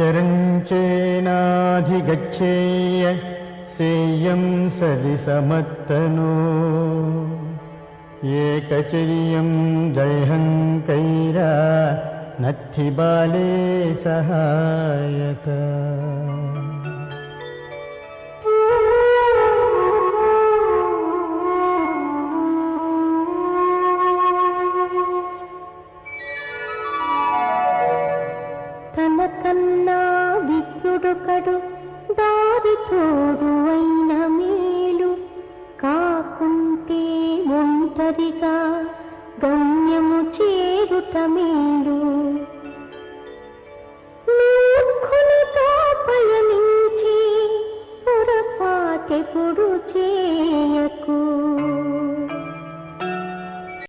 चरञ्चेनाधिगच्छेय सेयं सति एकचर्यं दैहङ्कैरा कचेरीयं जहङ्कैरा बाले सहायत। కన్నా విజ్ఞుడొకడు దారి తోడువైన మేలు. కాకుంటే ఒంటరిగా గమ్యము చేరుట మేలు. మూర్ఖునితో పయనించి పొరపాటెప్పుడు చే